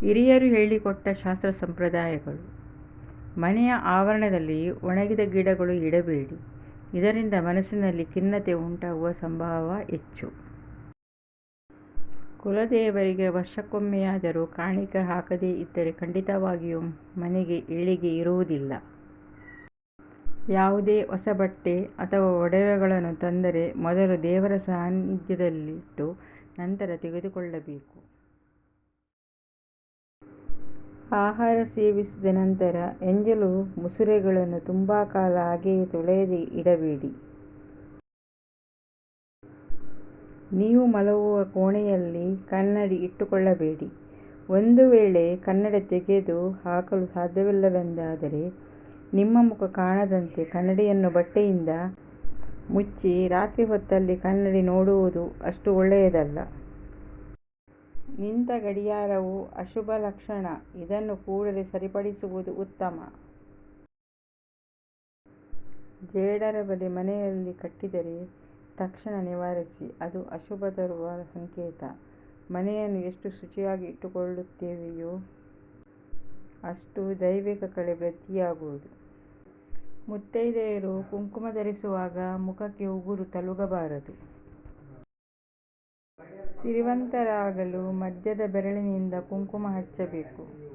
ಹಿರಿಯರು ಹೇಳಿಕೊಟ್ಟ ಶಾಸ್ತ್ರ ಸಂಪ್ರದಾಯಗಳು. ಮನೆಯ ಆವರಣದಲ್ಲಿ ಒಣಗಿದ ಗಿಡಗಳು ಇಡಬೇಡಿ. ಇದರಿಂದ ಮನಸ್ಸಿನಲ್ಲಿ ಖಿನ್ನತೆ ಉಂಟಾಗುವ ಸಂಭವ ಹೆಚ್ಚು. ಕುಲದೇವರಿಗೆ ವರ್ಷಕ್ಕೊಮ್ಮೆಯಾದರೂ ಕಾಣಿಕೆ ಹಾಕದೇ ಇದ್ದರೆ ಖಂಡಿತವಾಗಿಯೂ ಮನೆಗೆ ಏಳಿಗೆ ಇರುವುದಿಲ್ಲ. ಯಾವುದೇ ಹೊಸ ಬಟ್ಟೆ ಅಥವಾ ಒಡವೆಗಳನ್ನು ತಂದರೆ ಮೊದಲು ದೇವರ ಸಾನ್ನಿಧ್ಯದಲ್ಲಿಟ್ಟು ನಂತರ ತೆಗೆದುಕೊಳ್ಳಬೇಕು. ಆಹಾರ ಸೇವಿಸಿದ ನಂತರ ಎಂಜಲು ಮುಸುರೆಗಳನ್ನು ತುಂಬ ಕಾಲ ಹಾಗೆಯೇ ತೊಳೆಯದೇ ಇಡಬೇಡಿ. ನೀವು ಮಲಗುವ ಕೋಣೆಯಲ್ಲಿ ಕನ್ನಡಿ ಇಟ್ಟುಕೊಳ್ಳಬೇಡಿ. ಒಂದು ವೇಳೆ ಕನ್ನಡಿ ತೆಗೆದು ಹಾಕಲು ಸಾಧ್ಯವಿಲ್ಲವೆಂದಾದರೆ ನಿಮ್ಮ ಮುಖ ಕಾಣದಂತೆ ಕನ್ನಡಿಯನ್ನು ಬಟ್ಟೆಯಿಂದ ಮುಚ್ಚಿ ರಾತ್ರಿ ಹೊತ್ತಲ್ಲಿ ಕನ್ನಡಿ ನೋಡುವುದು ಅಷ್ಟು ಒಳ್ಳೆಯದಲ್ಲ. ನಿಂತ ಗಡಿಯಾರವು ಅಶುಭ ಲಕ್ಷಣ. ಇದನ್ನು ಕೂಡಲೇ ಸರಿಪಡಿಸುವುದು ಉತ್ತಮ. ಜೇಡರ ಬಲೆ ಮನೆಯಲ್ಲಿ ಕಟ್ಟಿದರೆ ತಕ್ಷಣ ನಿವಾರಿಸಿ. ಅದು ಅಶುಭ ತರುವ ಸಂಕೇತ. ಮನೆಯನ್ನು ಎಷ್ಟು ಶುಚಿಯಾಗಿ ಇಟ್ಟುಕೊಳ್ಳುತ್ತೇವೆಯೋ ಅಷ್ಟು ದೈವಿಕ ಕಳೆ ವೃತ್ತಿಯಾಗುವುದು. ಮುತ್ತೈದೆಯರು ಕುಂಕುಮ ಧರಿಸುವಾಗ ಮುಖಕ್ಕೆ ಉಗುರು ತಗುಲಬಾರದು ಸಿರಿವಂತರಾಗಲು ಮಧ್ಯದ ಬೆರಳಿನಿಂದ ಕುಂಕುಮ ಹಚ್ಚಬೇಕು.